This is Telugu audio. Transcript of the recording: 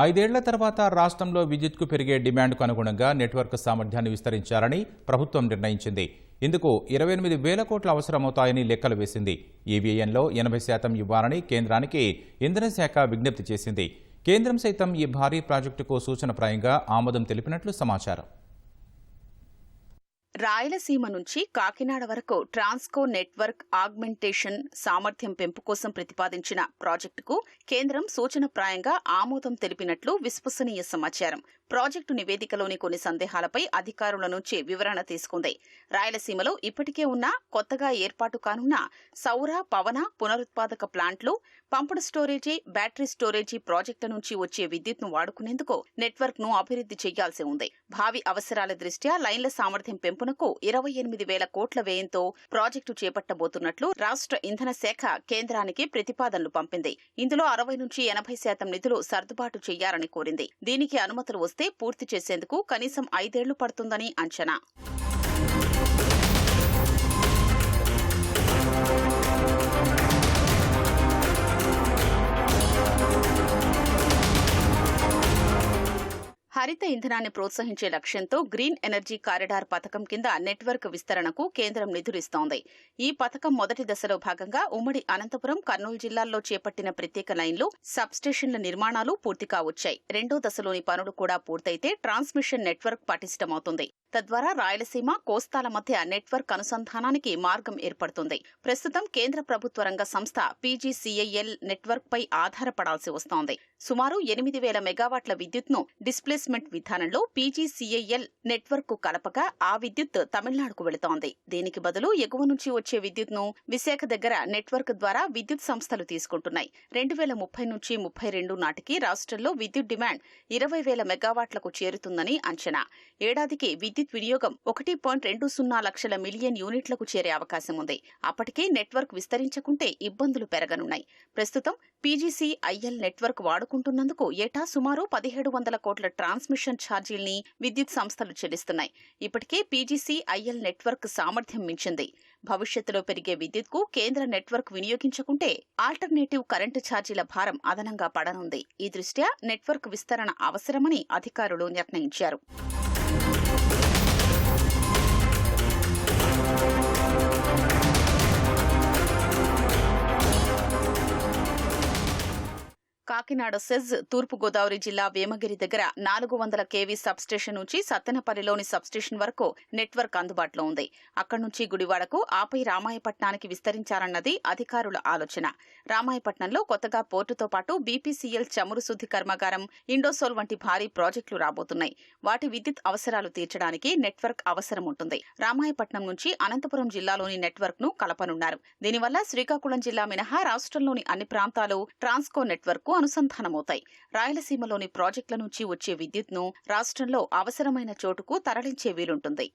ఐదేళ్ళ తర్వాత రాష్ట్రంలో విద్యుత్కు పెరిగే డిమాండ్కు అనుగుణంగా నెట్వర్క్ సామర్థ్యాన్ని విస్తరించాలని ప్రభుత్వం నిర్ణయించింది. ఇందుకు ఇరవై ఎనిమిది వేల కోట్లు అవసరమవుతాయని లెక్కలు వేసింది. ఈవీఎన్లో ఎనభై శాతం ఇవ్వాలని కేంద్రానికి ఇంధన శాఖ విజ్ఞప్తి చేసింది. కేంద్రం సైతం ఈ భారీ ప్రాజెక్టుకు సూచనప్రాయంగా ఆమోదం తెలిపినట్లు సమాచారం. రాయలసీమ నుంచి కాకినాడ వరకు ట్రాన్స్కో నెట్వర్క్ ఆగ్మెంటేషన్ సామర్థ్యం పెంపు కోసం ప్రతిపాదించిన ప్రాజెక్టుకు కేంద్రం సూచనప్రాయంగా ఆమోదం తెలిపినట్లు విశ్వసనీయ సమాచారం. ప్రాజెక్టు నివేదికలోని కొన్ని సందేహాలపై అధికారుల నుంచి వివరణ తీసుకుంది. రాయలసీమలో ఇప్పటికే ఉన్న కొత్తగా ఏర్పాటు కానున్న సౌర పవన పునరుత్పాదక ప్లాంట్లు పంపుడు స్టోరేజీ బ్యాటరీ స్టోరేజీ ప్రాజెక్టుల నుంచి వచ్చే విద్యుత్ను వాడుకునేందుకు నెట్వర్క్ను అభివృద్ధి చేయాల్సి ఉంది. భావి అవసరాల దృష్ట్యా లైన్ల సామర్థ్యం పెంపునకు ఇరవై ఎనిమిది వేల కోట్ల వ్యయంతో ప్రాజెక్టు చేపట్టబోతున్నట్లు రాష్ట్ర ఇంధన శాఖ కేంద్రానికి ప్రతిపాదనలు పంపింది. ఇందులో అరవై నుంచి ఎనభై శాతం నిధులు సర్దుబాటు చేయాలని కోరింది. దీనికి అనుమతులు వస్తే పూర్తి చేసేందుకు కనీసం ఐదేళ్ళు పడుతుందని అంచనా. హరిత ఇంధనాన్ని ప్రోత్సహించే లక్ష్యంతో గ్రీన్ ఎనర్జీ కారిడార్ పథకం కింద నెట్వర్క్ విస్తరణకు కేంద్రం నిధులిస్తోంది. ఈ పథకం మొదటి దశలో భాగంగా ఉమ్మడి అనంతపురం కర్నూలు జిల్లాల్లో చేపట్టిన ప్రత్యేక లైన్లు సబ్స్టేషన్ల నిర్మాణాలు పూర్తి కావచ్చాయి. రెండో దశలోని పనులు కూడా పూర్తయితే ట్రాన్స్మిషన్ నెట్వర్క్ పటిష్టమవుతుంది. తద్వారా రాయలసీమ కోస్తాల మధ్య నెట్వర్క్ అనుసంధానానికి మార్గం ఏర్పడుతుంది. ప్రస్తుతం కేంద్ర ప్రభుత్వ రంగ సంస్థ పీజీసీఐఎల్ నెట్వర్క్ పై ఆధారపడాల్సి వస్తోంది. సుమారు ఎనిమిది వేల మెగావాట్ల విద్యుత్ను డిస్ప్లేస్మెంట్ విధానంలో పీజీసీఐఎల్ నెట్వర్క్కు కలపగా ఆ విద్యుత్ తమిళనాడుకు వెళుతోంది. దీనికి బదులు ఎగువ నుంచి వచ్చే విద్యుత్ను విశాఖ దగ్గర నెట్వర్క్ ద్వారా విద్యుత్ సంస్థలు తీసుకుంటున్నాయి. రెండు వేల ముప్పై నుంచి ముప్పై రెండు నాటికి రాష్ట్రంలో విద్యుత్ డిమాండ్ ఇరవై వేల మెగావాట్లకు చేరుతుందని అంచనా. ఏడాదికి విద్యుత్ వినియోగం ఒకటి పాయింట్ రెండు సున్నా లక్షల మిలియన్ యూనిట్లకు చేరే అవకాశం ఉంది. అప్పటికే నెట్వర్క్ విస్తరించకుంటే ఇబ్బందులు పెరగనున్నాయి. ప్రస్తుతం పీజీసీ ఐఎల్ నెట్వర్క్ వాడుకుంటున్నందుకు ఏటా సుమారు పదిహేడు వందల కోట్ల ట్రాన్స్మిషన్ ఛార్జీల్ని విద్యుత్ సంస్థలు చెల్లిస్తున్నాయి. ఇప్పటికే పీజీసీ ఐఎల్ నెట్వర్క్ సామర్థ్యం మించింది. భవిష్యత్తులో పెరిగే విద్యుత్కు కేంద్ర నెట్వర్క్ వినియోగించకుంటే ఆల్టర్నేటివ్ కరెంటు ఛార్జీల భారం అదనంగా పడనుంది. ఈ దృష్ట్యా నెట్వర్క్ విస్తరణ అవసరమని అధికారులు నిర్ణయించారు. కాకినాడ సెజ్ తూర్పుగోదావరి జిల్లా వేమగిరి దగ్గర నాలుగు వందల కేవీ సబ్స్టేషన్ నుంచి సత్తెనపల్లిలోని సబ్స్టేషన్ వరకు నెట్వర్క్ అందుబాటులో ఉంది. అక్కడి నుంచి గుడివాడకు ఆపై రామాయపట్నానికి విస్తరించాలన్నది అధికారుల ఆలోచన. రామాయపట్నంలో కొత్తగా పోర్టుతో పాటు బీపీసీఎల్ చమురు శుద్ధి కర్మాగారం ఇండోసోల్ వంటి భారీ ప్రాజెక్టులు రాబోతున్నాయి. వాటి విద్యుత్ అవసరాలు తీర్చడానికి నెట్వర్క్ అవసరం ఉంటుంది. రామాయపట్నం నుంచి అనంతపురం జిల్లాలోని నెట్వర్క్ను కలపనున్నారు. దీనివల్ల శ్రీకాకుళం జిల్లా మినహా రాష్ట్రంలోని అన్ని ప్రాంతాలు ట్రాన్స్కో నెట్వర్క్కు అనుసంధానమవుతాయి. రాయలసీమలోని ప్రాజెక్టుల నుంచి వచ్చే విద్యుత్ను రాష్ట్రంలో అవసరమైన చోటుకు తరలించే వీలుంటుంది.